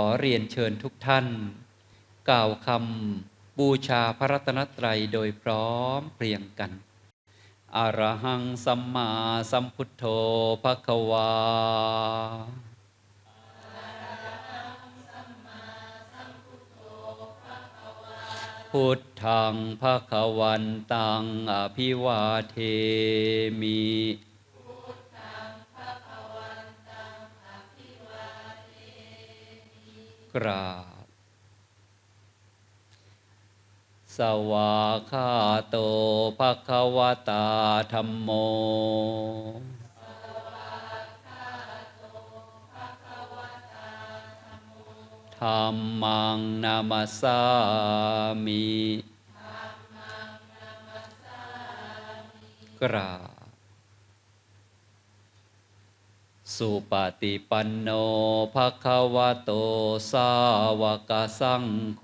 ขอเรียนเชิญทุกท่าน กล่าวคำบูชาพระรัตนตรัยโดยพร้อมเพรียงกันอรหังสัมมาสัมพุทโธภควาพุทธังภควันตังอภิวาเทมิ กราบ สวาคาโตภควตาธรรมโมธรรมังนามาสามิกราบ สุปฏิปันโนภะคะวะโต สาวกสังโฆ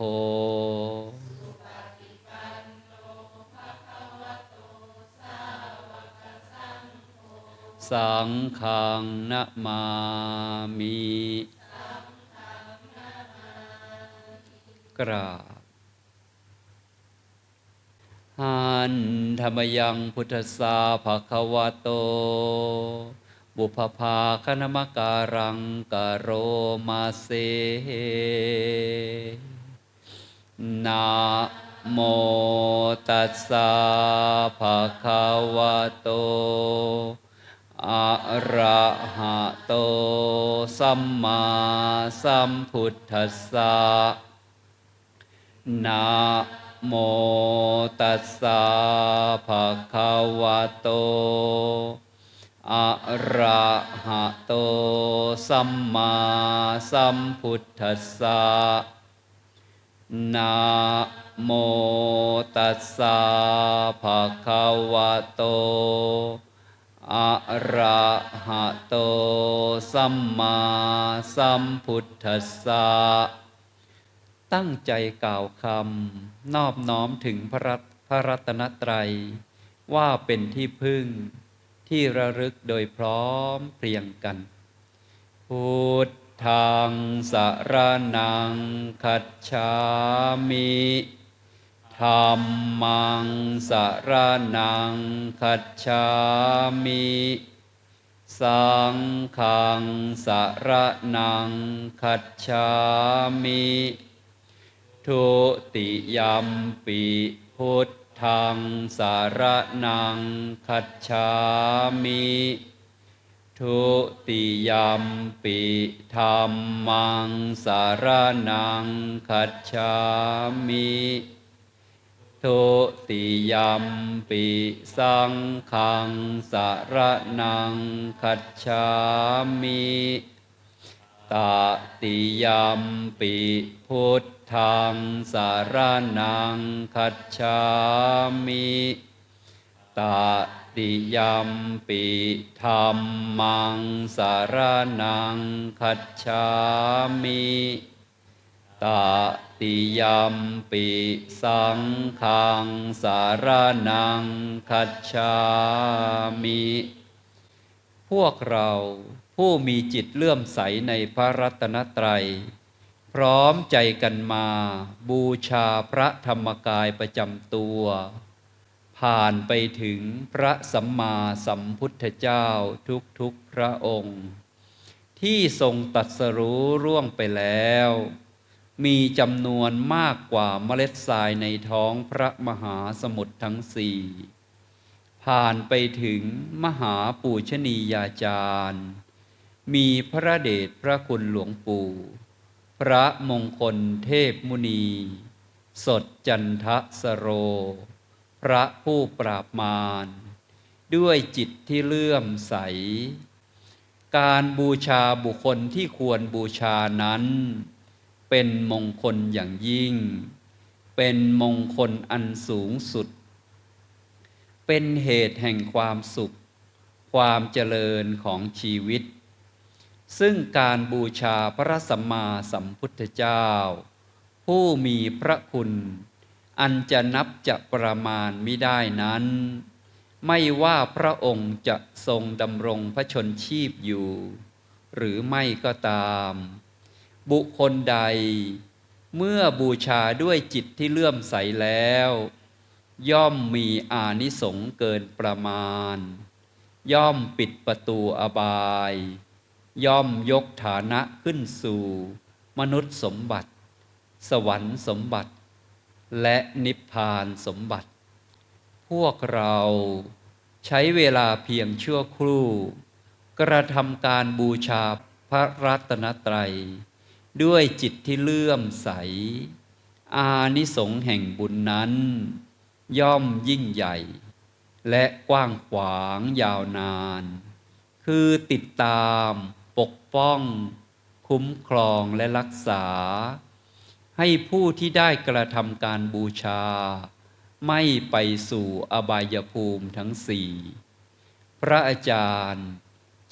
สังฆังนะมามิกราหันธรรมยังพุทธสาภะคะวะโต บุพภาคณมการังกโรมาเซนะโมตัสสะภะคะวะโต อะระหะโต สัมมาสัมพุทธัสสะนะโมตัสสะภะคะวะโต อะระหะโตสัมมาสัมพุทธัสสะนะโมตัสสะภะคะวะโตอะระหะโตสัมมาสัมพุทธัสสะตั้งใจกล่าวคำนอบน้อมถึงพระรัตพระรัตนตรัย ว่าเป็นที่พึ่ง ที่ระลึกโดยพร้อมเพรียงกัน พุทธังสารนังคัจฉามิธรรมังสารนังคัจฉามิสังฆังสารนังคัจฉามิ ทุติยมปิพุทธังสารนังคัจฉามิทุติยัมปิธรรมังสารนังคัจฉามิทุติยัมปิสังฆังสารนังคัจฉามิตติยัมปิพุทธ งสารนังคัจฉามิตติยัมปิธรรมังสารนังคัจฉามิตติยัมปิสังฆังสารนังคัจฉามิพวกเราผู้มีจิตเลื่อมใสในพระรัตนตรัย พร้อมใจกันมา บูชาพระธรรมกายประจำตัว ผ่านไปถึงพระสัมมาสัมพุทธเจ้าทุกๆพระองค์ ที่ทรงตรัสรู้ร่วงไปแล้ว มีจำนวนมากกว่าเมล็ดทรายในท้องพระมหาสมุทรทั้งสี่ผ่านไปถึงมหาปูชนียาจารย์ มีพระเดชพระคุณหลวงปู่ พระมงคลเทพมุนี สดจันทสโร พระผู้ปราบมาร ด้วยจิตที่เลื่อมใส การบูชาบุคคลที่ควรบูชานั้น เป็นมงคลอย่างยิ่ง เป็นมงคลอันสูงสุด เป็นเหตุแห่งความสุข ความเจริญของชีวิต ซึ่งการบูชาพระสัมมาสัมพุทธเจ้า ผู้มีพระคุณ อันจะนับจะประมาณไม่ได้นั้น ไม่ว่าพระองค์จะทรงดำรงพระชนชีพอยู่ หรือไม่ก็ตาม บุคคลใด เมื่อบูชาด้วยจิตที่เลื่อมใสแล้ว ย่อมมีอานิสงส์เกินประมาณ ย่อมปิดประตูอบาย ย่อมยกฐานะขึ้นสู่ มนุษย์สมบัติ สวรรค์สมบัติ และนิพพานสมบัติ พวกเราใช้เวลาเพียงชั่วครู่ กระทำการบูชาพระรัตนตรัย ด้วยจิตที่เลื่อมใส อานิสงส์แห่งบุญนั้น ย่อมยิ่งใหญ่ และกว้างขวางยาวนาน คือติดตาม ปกป้อง คุ้มครองและรักษา ให้ผู้ที่ได้กระทำการบูชา ไม่ไปสู่อบายภูมิทั้งสี่ พระอาจารย์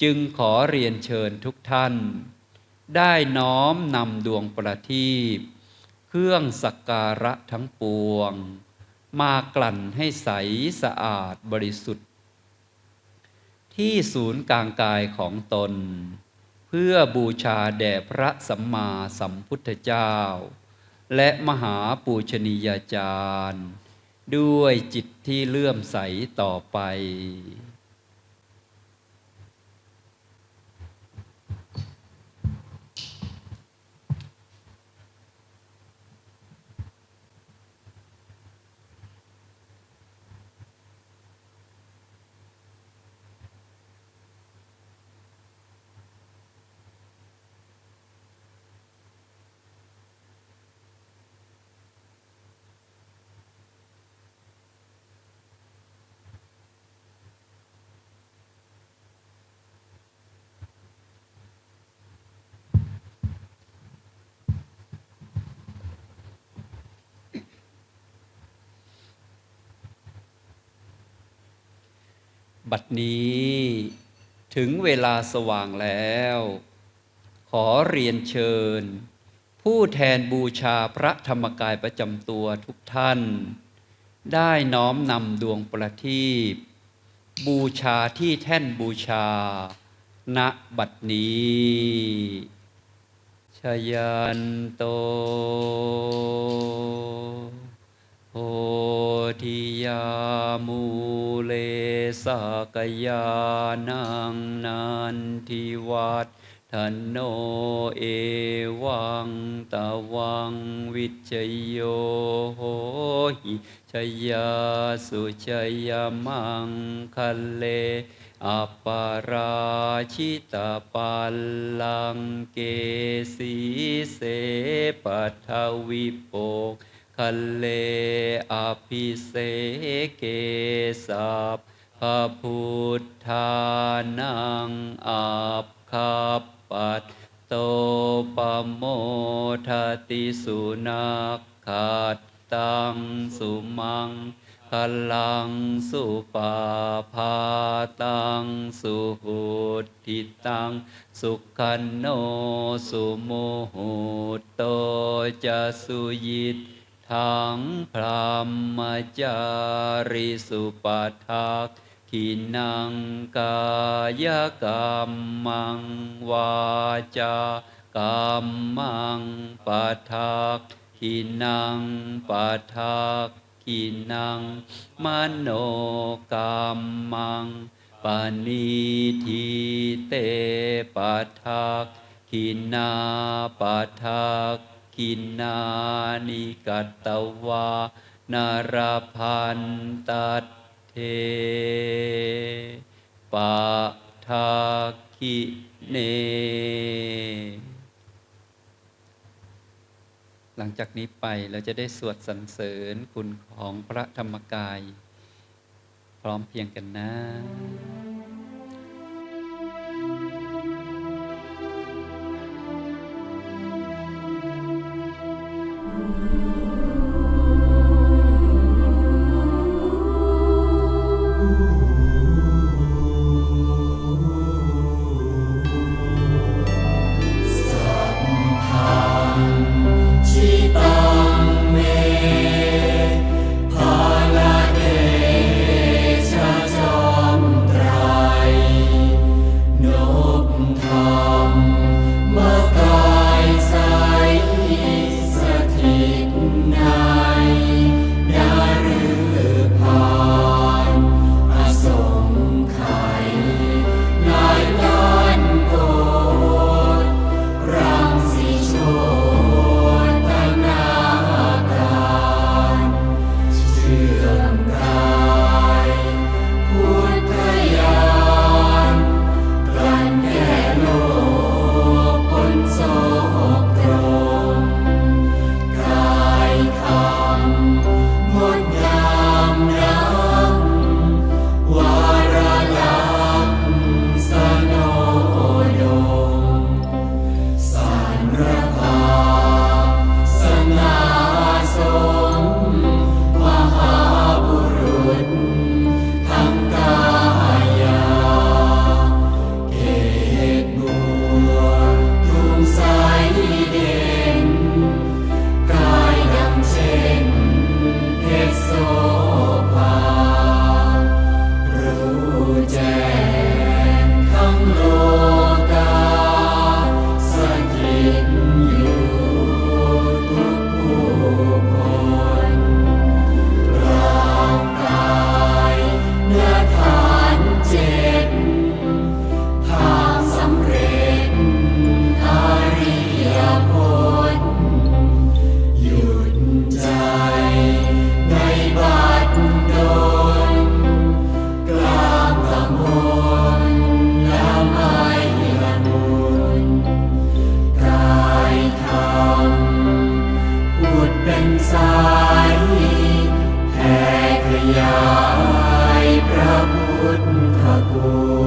จึงขอเรียนเชิญทุกท่าน ได้น้อมนำดวงประทีปเครื่องสักการะทั้งปวง มากลั่นให้ใสสะอาดบริสุทธิ์ ที่ศูนย์กลางกายของตน เพื่อบูชาแด่พระสัมมาสัมพุทธเจ้า และมหาปูชนียาจารย์ ด้วยจิตที่เลื่อมใสต่อไป บัดนี้ถึงเวลาสว่างแล้ว ขอเรียนเชิญ ผู้แทนบูชาพระธรรมกายประจำตัวทุกท่าน ได้น้อมนำดวงประทีปบูชาที่แท่นบูชา ณบัดนี้ชยันโตโพธิยามูเล สากยานังนันทิวัดทนโนเอวังตะวังวิจโยโหหิชยาสุชยมังคัลเลอัปปาราชิตาปัลลังเกสีเสปัทวิโปกคัลเลอภิเสเกสัพ พะพุทธานังอัปคัปปัตโตปโมทติสุนักขัดตังสุมังพลังสุปาพาตังสุหุติตังสุขันโนสุโมหุตโตจะสุยิตทังพรหมจาริสุปทัก ขินังกายกรรมังวาจากรรมังปทักขินังปัทักขินังมโนกรรมังปณิทิเตปัทักขินาปัทักกินานิกัตตวานารพันตัด เทปะทาคิเน หลังจากนี้ไปเราจะได้สวดสรรเสริญคุณของพระธรรมกาย พร้อมเพียงกันนะชิ ใสแห่ขยายพระพุทธคุณ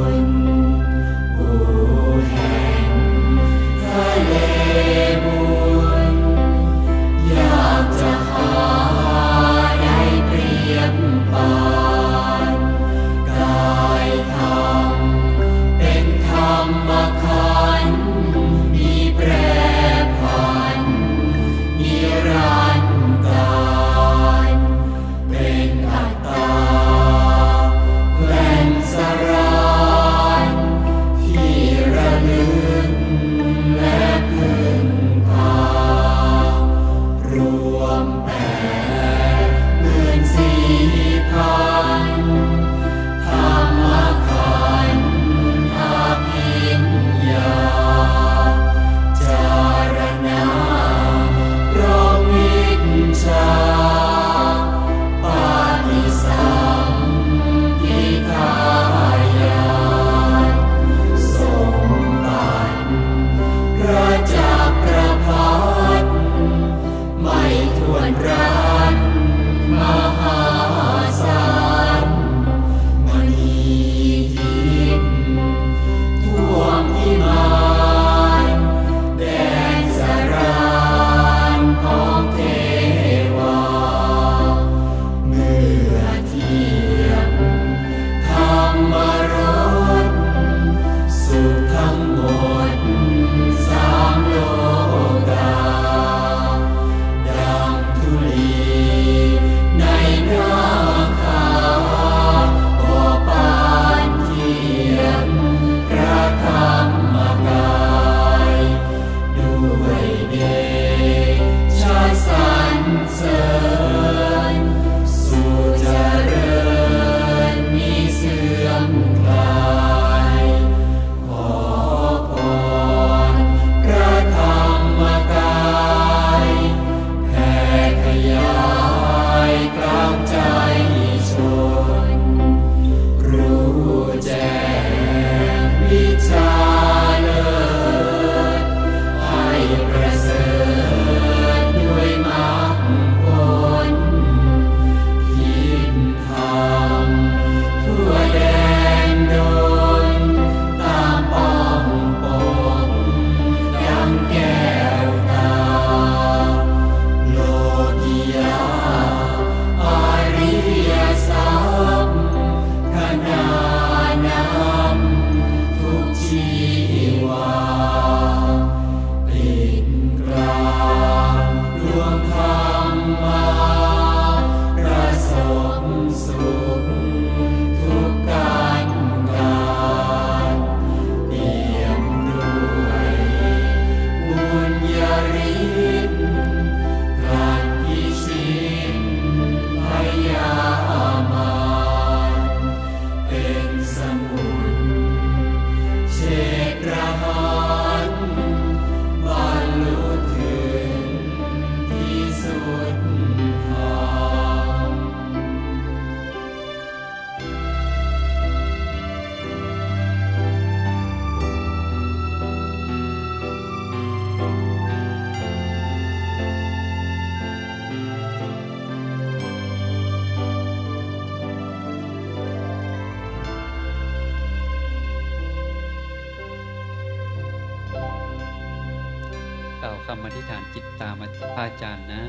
คำอธิษฐานจิตตามพระอาจารย์นะ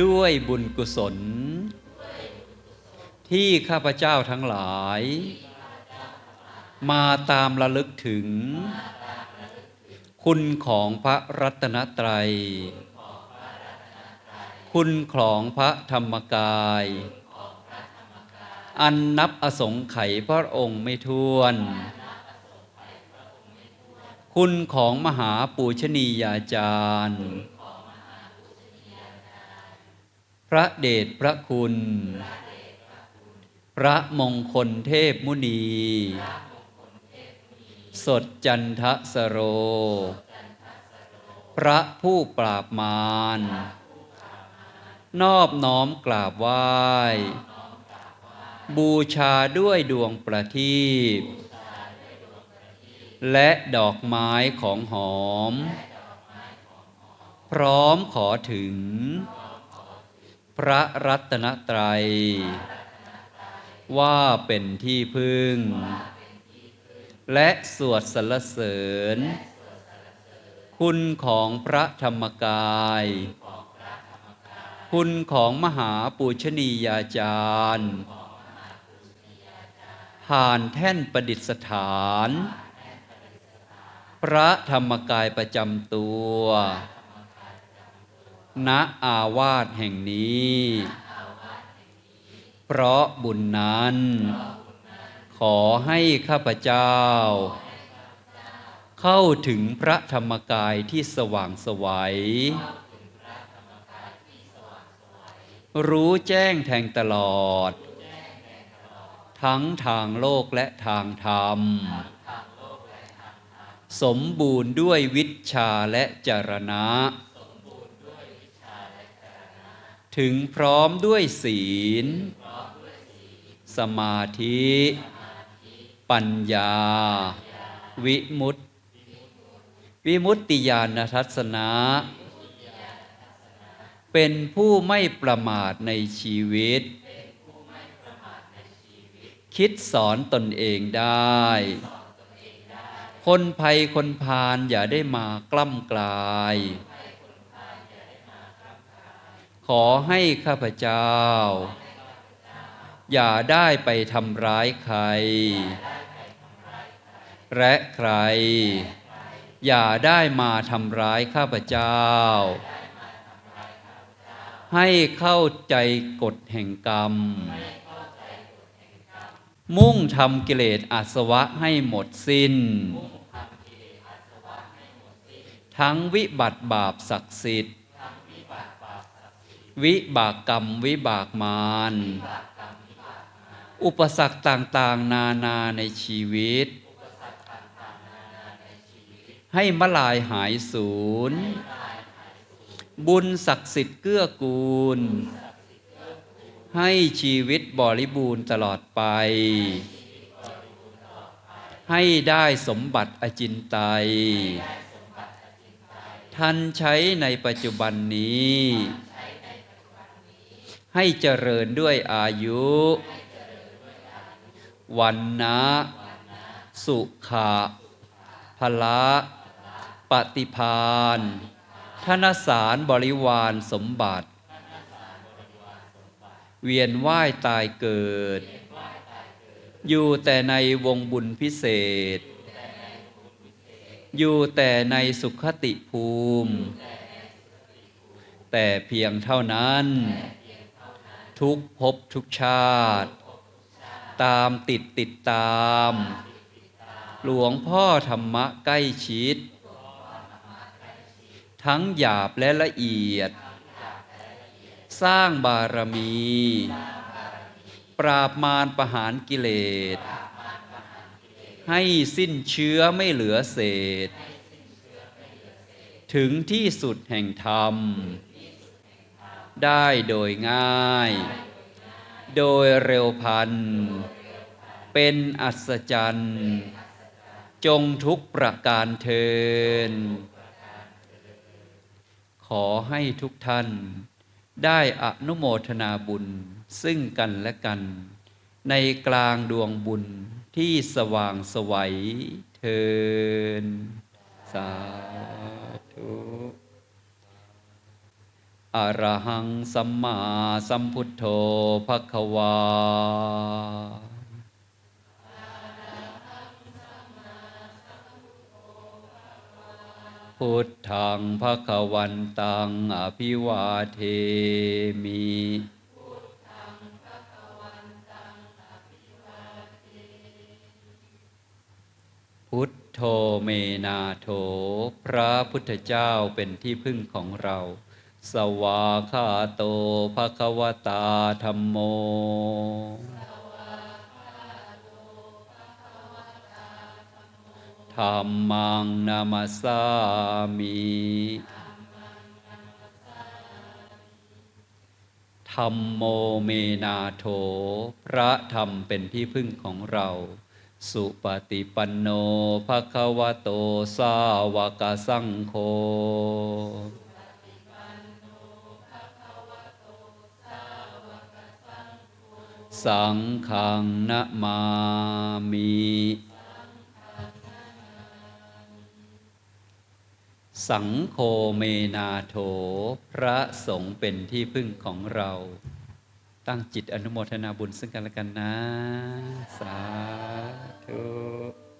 ด้วยบุญกุศล ที่ข้าพเจ้าทั้งหลาย มาตามระลึกถึง คุณของพระรัตนตรัย คุณของพระธรรมกาย อันนับอสงไขยพระองค์ไม่ท้วน คุณของมหาปูชนียาจารย์ พระเดชพระคุณ พระมงคลเทพมุนี สดจันทสโร พระผู้ปราบมาร นอบน้อมกราบไหว้ บูชาด้วยดวงประทีป และดอกไม้ของหอม พร้อมขอถึง พระรัตนตรัย ว่าเป็นที่พึ่ง และสวดสรรเสริญ คุณของพระธรรมกาย คุณของมหาปูชนียาจารย์ ผ่านแท่นประดิษฐาน พระธรรมกายประจำตัว ณ อาวาสแห่งนี้ เพราะบุญนั้น ขอให้ข้าพเจ้า เข้าถึงพระธรรมกายที่สว่างไสวัย รู้แจ้งแทงตลอด ทั้งทางโลกและทางธรรม สมบูรณ์ด้วยวิชาและจรณะ ถึงพร้อมด้วยศีล สมาธิ ปัญญา วิมุตติ วิมุตติญาณทัศนะ เป็นผู้ไม่ประมาทในชีวิต คิดสอนตนเองได้ คนภัยคนพาลอย่าได้มากล้ำกลาย ขอให้ข้าพเจ้า อย่าได้ไปทำร้ายใคร และใคร อย่าได้มาทำร้ายข้าพเจ้า ให้เข้าใจกฎแห่งกรรมมุ่งทำกิเลสอาสวะให้หมดสิ้น ทั้งวิบัติบาปศักดิ์สิทธิ์ วิบากกรรมวิบากมาร อุปสรรคต่างๆ นานาในชีวิต ให้มลายหายสูญบุญศักดิ์สิทธิ์เกื้อกูล ให้ชีวิตบริบูรณ์ตลอดไป ให้ได้สมบัติอจินไตย ท่านใช้ในปัจจุบันนี้ ให้เจริญด้วยอายุ วันนะ สุขะพละปฏิพานธนสารบริวารสมบัติ เวียนว่ายตายเกิด อยู่แต่ในวงบุญพิเศษ อยู่แต่ในสุขติภูมิ แต่เพียงเท่านั้น ทุกภพทุกชาติ ตามติดติดตาม หลวงพ่อธรรมะใกล้ชิด ทั้งหยาบและละเอียด สร้างบารมี ปราบมารประหารกิเลส ให้สิ้นเชื้อไม่เหลือเศษ ถึงที่สุดแห่งธรรม ได้โดยง่าย โดยเร็วพัน เป็นอัศจรรย์ จงทุกประการเทิน ขอให้ทุกท่านได้อนุโมทนาบุญซึ่งกันและกัน ในกลางดวงบุญที่สว่างสวัยเทิน สาธุอะระหังสัมมาสัมพุทโธภควาพุทธังภควันตังอภิวาเทมิ พุทโธเมนาโถ พระพุทธเจ้าเป็นที่พึ่งของเรา สวาคาโตภควตาธรรมโม ธรรมังนามาสามิธรรมโมเมนาโถ พระธรรมเป็นที่พึ่งของเรา สุปฏิปันโนภะคะวะโต สาวกสังโฆสังฆังนะมามิสังโฆเมนาโถ พระสงฆ์เป็นที่พึ่งของเรา ตั้งจิตอนุโมทนาบุญซึ่งกันและกันนะ สาธุ